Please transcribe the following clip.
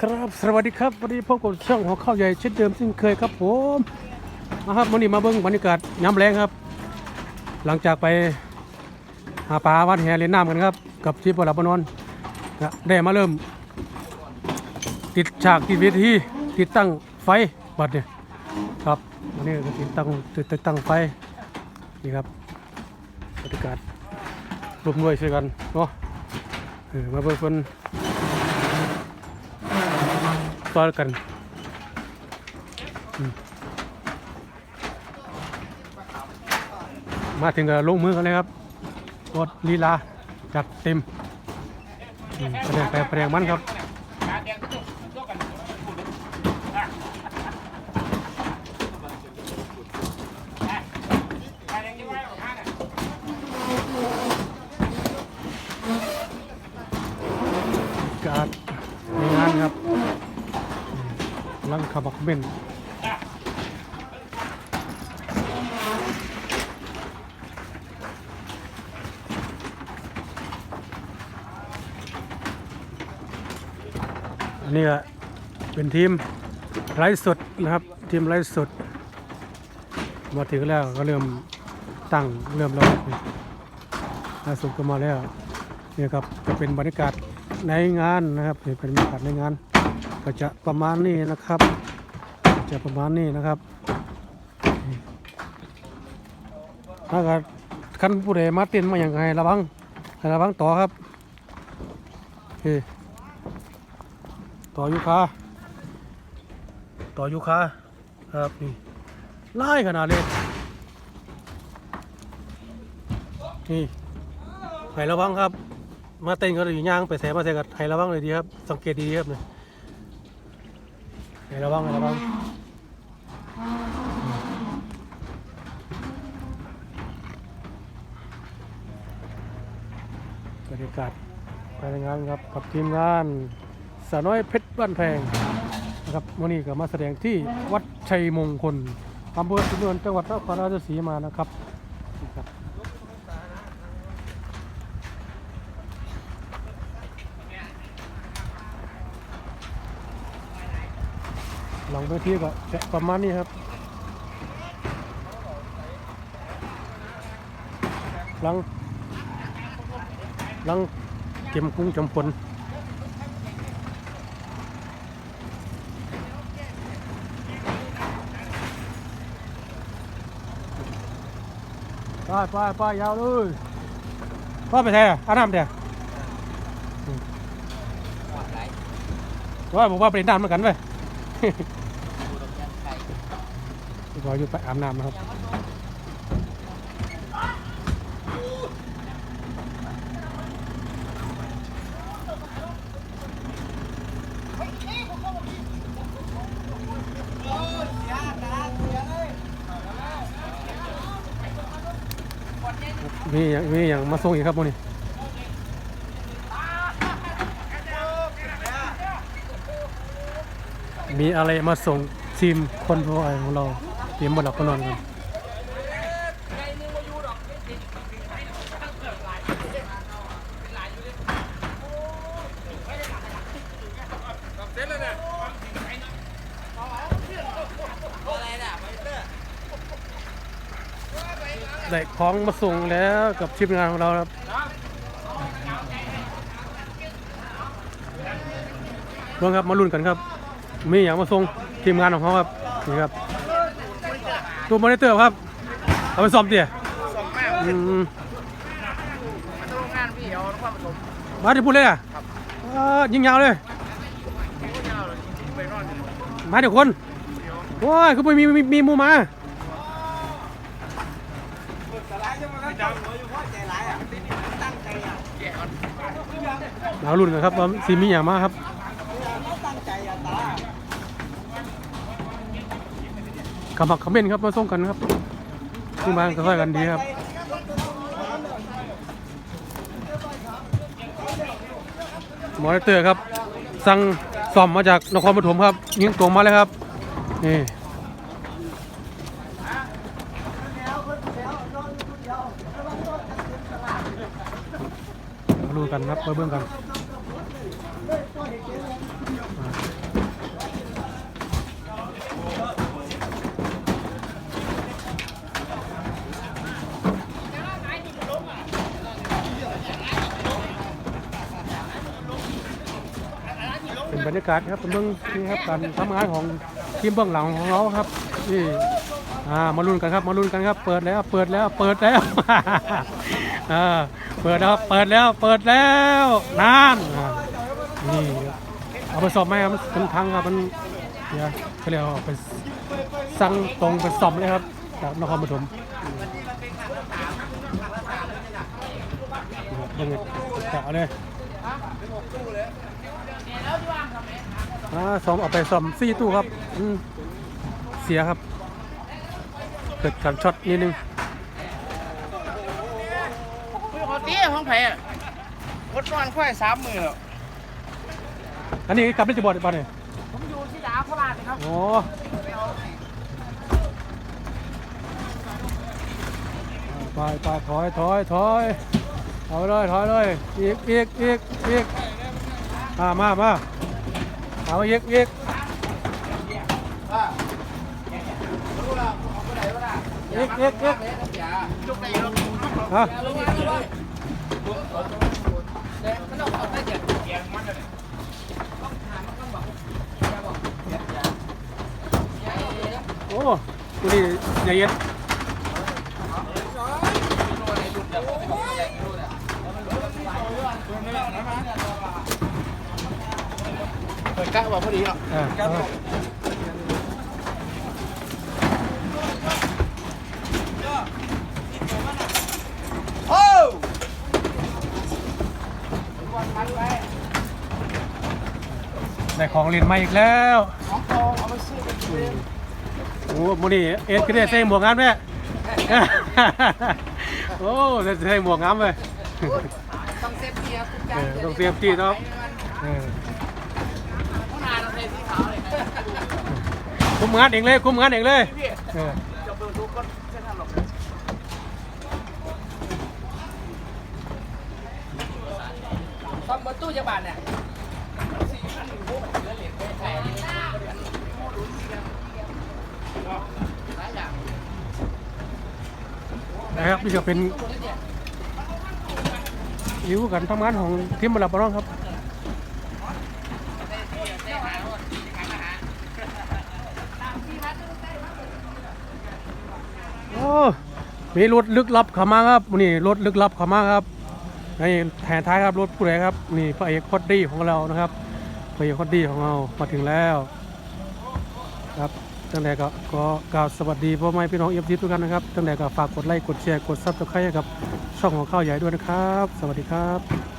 ครับสวัสดีครับวันนี้พบกับช่องหัวข้าวใหญ่เช่นเดิมเช่นเคยครับผมมาครับวันนี้มาเบิ้งบรรยากาศย้ำแรงครับ หลังจากไปหาปลาวัดแหเล่นน้ำกันครับกับที่ปลับนอนได้มาเริ่ม ติดฉากติดเวทีติดตั้งไฟบัดเนี่ยครับวันนี้ก็ติดตั้งติดตั้งไฟนี่ครับบรรยากาศรวมด้วยช่วยกันเนาะมาเบิ่งคน ซอกันมาถึงกับลงมือกันเลยครับกดลีลาจัดเต็มแสดงแต่แสดงมันครับการในงานครับ ลังขับบักเบนอันนี้ก็เป็นทีมไร้สดนะครับ ทีมไร้สด มาถึงแล้วก็เริ่มตั้งเริ่มแล้วไร้สดก็มาแล้วเนี่ยครับจะเป็นบรรยากาศในงานนะครับเป็นบรรยากาศในงาน ก็จะประมาณนี้นะครับ จะประมาณนี้นะครับถ้าเกิดคันผู้ใดมาเต้นมาอย่างไรระวังให้ระวังต่อครับเคต่อยูคาต่อยูคาครับนี่ไล่ขนาดเลยนี่ให้ระวังครับ มาเต้นก็อยู่ย่างไปแสมาแสกับให้ระวังเลยดีครับ สังเกตดีครับเนี่ย ให้ระวังให้ระวังบรรยากาศภายในงานครับกับทีมงานสาน้อยเพชรบ้านแพงนะครับวันนี้ก็มาแสดงที่วัดชัยมงคลอำเภอสุนทรจังหวัดนครราชสีมานะครับ หลังเวทีก็จะประมาณนี้ครับ หลัง หลังเก็มกุ้งจำพลไปไปไปยาวเลยพ่อไปแท้อาน้ำแท้ว่าบอกว่าเป็นน้ำเหมือนกันเว้ย รออยู่ไปอาบน้ำนะครับมีอย่างมีอย่างมาส่งอีกครับโมนี่มีอะไรมาส่งทีมคนพอยของเรา ทียมบอลหลับก็นอนกันได้ของมาส่งแล้วกับทีมงานของเราครับเบิ่งครับมาลุ้นกันครับ มีอย่างมาส่งทีมงานของเขาครับนี่ครับ ตัวมอนิเตอร์ครับ เอาไปซ่อมเตี๋ยสองแม่อืมมาโรงงานพี่เอาความผสมมาที่พูดเลยอะอ่ายิงยาวเลย พี่ก็ยาวเลยจริงๆไปนอนอยู่มาเดี๋ยวคนโอ้ยคือไปมีมีมีหมูมาไม่ดังหัวอยู่เพราะใจร้ายอะตั้งใจอะแก่ก่อนเราลุ้นกันครับว่าซีมีอย่างมาครับ ตั้งใจอะตา ขมักเขม้นครับมาส่งกันครับทีมานก็ค่อยกันดีครับหมอเตอร์ครับ สั่งซ่อมมาจากนครปฐมครับยิงตรงมาเลยครับนี่มาดูกันครับมาเบิ่งกัน บรรยากาศครับเป็นเบื้องนี่ครับการทำงานของทีมเบื้องหลังของเราครับนี่อ่ามาลุ้นกันครับมาลุ้นกันครับ เปิดแล้วเปิดแล้วเปิดแล้วอ่าเปิดแล้วเปิดแล้วเปิดแล้วนั่นนี่เอาไปสอบไหมครับมันเป็นทางครับมันเนี่ยเขาเรียกว่าไปสั่งตรงไปสอบเลยครับจากนครปฐมเบิ่งต่อเลย อ่าซ้อมเอาไปซ้อมสี่ตู้ครับอืมเสียครับ เกิดการช็อตนิดนึงเขาตีของไผ่อะรถนอนค่อยสามมือแล้วอันนี้กลับได้จะบอดบ้านเนี่ยผมอยู่ที่ดาวโคราชนะครับโอ้ไปไปถอยถอยถอยเอาเลยถอยเลยอีกอีกอีกอีก มามามาเอาอีกอีกอีกอีกอีกจุกได้ยกฮะโอ้กูนี่ใหญ่เย็น เปิดกะว่าพอดีเนาะอ่าเอาโอ้ได้ของเล่นมาอีกแล้วของทองเอาไปซื้อไปกินโอ้โมนี่เอ็ดก็ได้ใส่หมวกงามแม่โอ้ได้ใส่หมวกงามเลยต้องเซฟเกียร์ทุกอเอย่างอจะต้องได้เตรียมที่เนาะ คุมงานเองเลยคุมงานเองเลยพี่เออจะเปิดดูก็เส้นทางหลบซ่อมประตูจะบานเนี่ยสี่พันหนึ่งพวกมันเหลือเหรียญไปใส่หลายอย่างนะครับนี่ก็เป็นอิวกันทำงานของทีมบอลบอลครับโอ้ มีรถลึกลับเข้ามาครับนี่รถลึกลับเข้ามาครับนี่แทนท้ายครับรถผู้ใดครับนี่พระเอกคอดดี้ของเรานะครับพระเอกคอดดี้ของเรามาถึงแล้วครับตั้งแต่ก็ก็กล่าวสวัสดีพ่อแม่พี่น้องเอฟซีทุกท่านนะครับตั้งแต่ก็ฝากกดไลค์กดแชร์กดซับสไครต์ให้กับช่องของข้าวใหญ่ด้วยนะครับ สวัสดีครับ